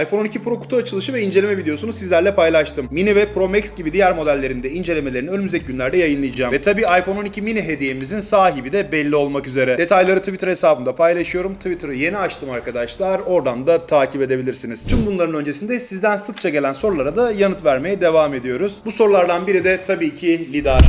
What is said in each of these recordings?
iPhone 12 Pro kutu açılışı ve inceleme videosunu sizlerle paylaştım. Mini ve Pro Max gibi diğer modellerinde incelemelerini önümüzdeki günlerde yayınlayacağım. Ve tabii iPhone 12 mini hediyemizin sahibi de belli olmak üzere. Detayları Twitter hesabımda paylaşıyorum. Twitter'ı yeni açtım arkadaşlar. Oradan da takip edebilirsiniz. Tüm bunların öncesinde sizden sıkça gelen sorulara da yanıt vermeye devam ediyoruz. Bu sorulardan biri de tabii ki lidar.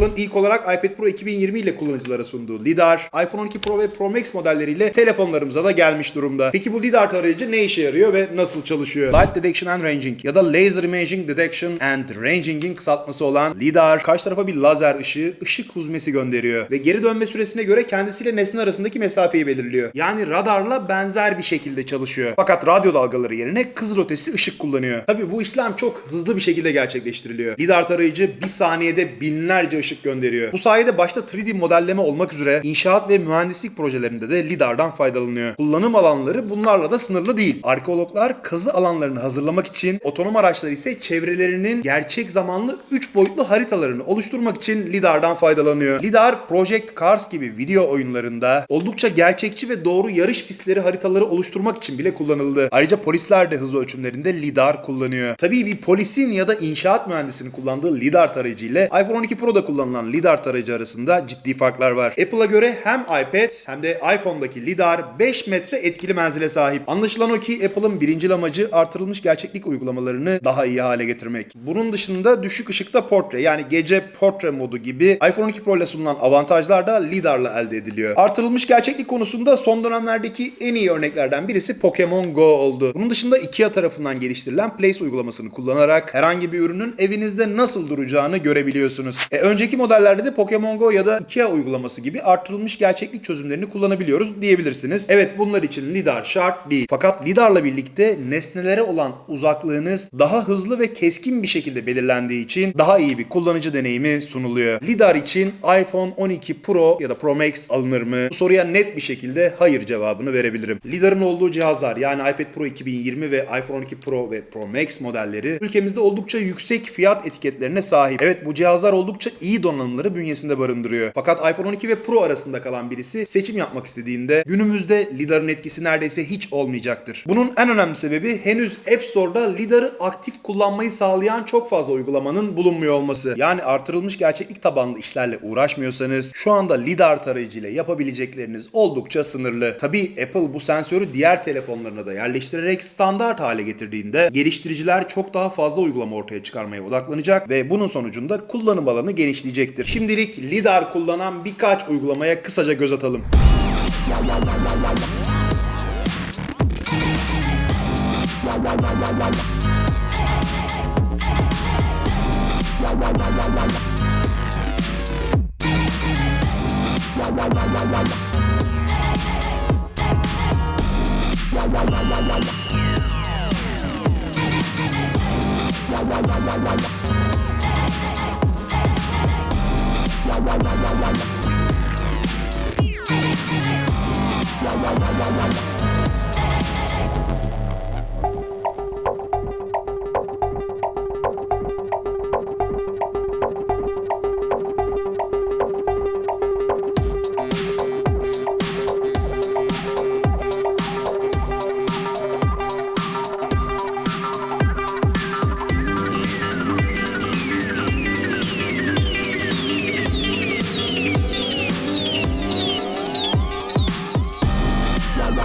Apple'ın ilk olarak iPad Pro 2020 ile kullanıcılara sunduğu LiDAR, iPhone 12 Pro ve Pro Max modelleriyle telefonlarımıza da gelmiş durumda. Peki bu LiDAR tarayıcı ne işe yarıyor ve nasıl çalışıyor? Light Detection and Ranging ya da Laser Imaging Detection and Ranging'in kısaltması olan LiDAR karşı tarafa bir lazer ışığı, ışık huzmesi gönderiyor ve geri dönme süresine göre kendisiyle nesne arasındaki mesafeyi belirliyor. Yani radarla benzer bir şekilde çalışıyor. Fakat radyo dalgaları yerine kızıl ötesi ışık kullanıyor. Tabii bu işlem çok hızlı bir şekilde gerçekleştiriliyor. LiDAR tarayıcı bir saniyede binlerce ışık gönderiyor. Bu sayede başta 3D modelleme olmak üzere inşaat ve mühendislik projelerinde de LiDAR'dan faydalanıyor. Kullanım alanları bunlarla da sınırlı değil. Arkeologlar kazı alanlarını hazırlamak için, otonom araçlar ise çevrelerinin gerçek zamanlı 3 boyutlu haritalarını oluşturmak için LiDAR'dan faydalanıyor. LiDAR, Project Cars gibi video oyunlarında oldukça gerçekçi ve doğru yarış pistleri haritaları oluşturmak için bile kullanıldı. Ayrıca polisler de hız ölçümlerinde LiDAR kullanıyor. Tabii bir polisin ya da inşaat mühendisinin kullandığı LiDAR tarayıcı ile iPhone 12 Pro'da kullanılan LiDAR tarayıcı arasında ciddi farklar var. Apple'a göre hem iPad hem de iPhone'daki LiDAR 5 metre etkili menzile sahip. Anlaşılan o ki Apple'ın birincil amacı artırılmış gerçeklik uygulamalarını daha iyi hale getirmek. Bunun dışında düşük ışıkta portre yani gece portre modu gibi iPhone 12 Pro ile sunulan avantajlar da LiDAR'la elde ediliyor. Artırılmış gerçeklik konusunda son dönemlerdeki en iyi örneklerden birisi Pokemon Go oldu. Bunun dışında IKEA tarafından geliştirilen Place uygulamasını kullanarak herhangi bir ürünün evinizde nasıl duracağını görebiliyorsunuz. E, önceki modellerde de Pokemon Go ya da IKEA uygulaması gibi artırılmış gerçeklik çözümlerini kullanabiliyoruz diyebilirsiniz. Evet bunlar için LiDAR şart değil. Fakat LiDAR'la birlikte nesnelere olan uzaklığınız daha hızlı ve keskin bir şekilde belirlendiği için daha iyi bir kullanıcı deneyimi sunuluyor. LiDAR için iPhone 12 Pro ya da Pro Max alınır mı? Bu soruya net bir şekilde hayır cevabını verebilirim. LiDAR'ın olduğu cihazlar yani iPad Pro 2020 ve iPhone 12 Pro ve Pro Max modelleri ülkemizde oldukça yüksek fiyat etiketlerine sahip. Evet bu cihazlar oldukça iyi donanımları bünyesinde barındırıyor. Fakat iPhone 12 ve Pro arasında kalan birisi seçim yapmak istediğinde günümüzde LiDAR'ın etkisi neredeyse hiç olmayacaktır. Bunun en önemli sebebi henüz App Store'da LiDAR'ı aktif kullanmayı sağlayan çok fazla uygulamanın bulunmuyor olması. Yani artırılmış gerçeklik tabanlı işlerle uğraşmıyorsanız şu anda LiDAR tarayıcı ile yapabilecekleriniz oldukça sınırlı. Tabii Apple bu sensörü diğer telefonlarına da yerleştirerek standart hale getirdiğinde geliştiriciler çok daha fazla uygulama ortaya çıkarmaya odaklanacak ve bunun sonucunda kullanım alanı bekleyecektir. Şimdilik LIDAR kullanan birkaç uygulamaya kısaca göz atalım. Wow, wow, wow, wow, wow. Thank you.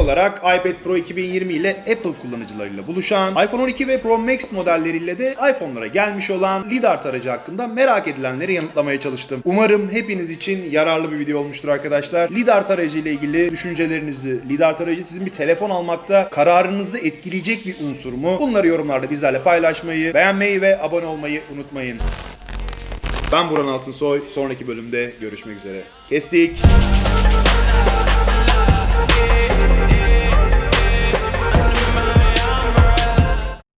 Olarak iPad Pro 2020 ile Apple kullanıcılarıyla buluşan, iPhone 12 ve Pro Max modelleriyle de iPhone'lara gelmiş olan lidar tarayıcı hakkında merak edilenleri yanıtlamaya çalıştım. Umarım hepiniz için yararlı bir video olmuştur arkadaşlar. Lidar tarayıcı ile ilgili düşüncelerinizi, lidar tarayıcı sizin bir telefon almakta kararınızı etkileyecek bir unsur mu? Bunları yorumlarda bizlerle paylaşmayı, beğenmeyi ve abone olmayı unutmayın. Ben Buran Altınsoy. Sonraki bölümde görüşmek üzere. Kestik.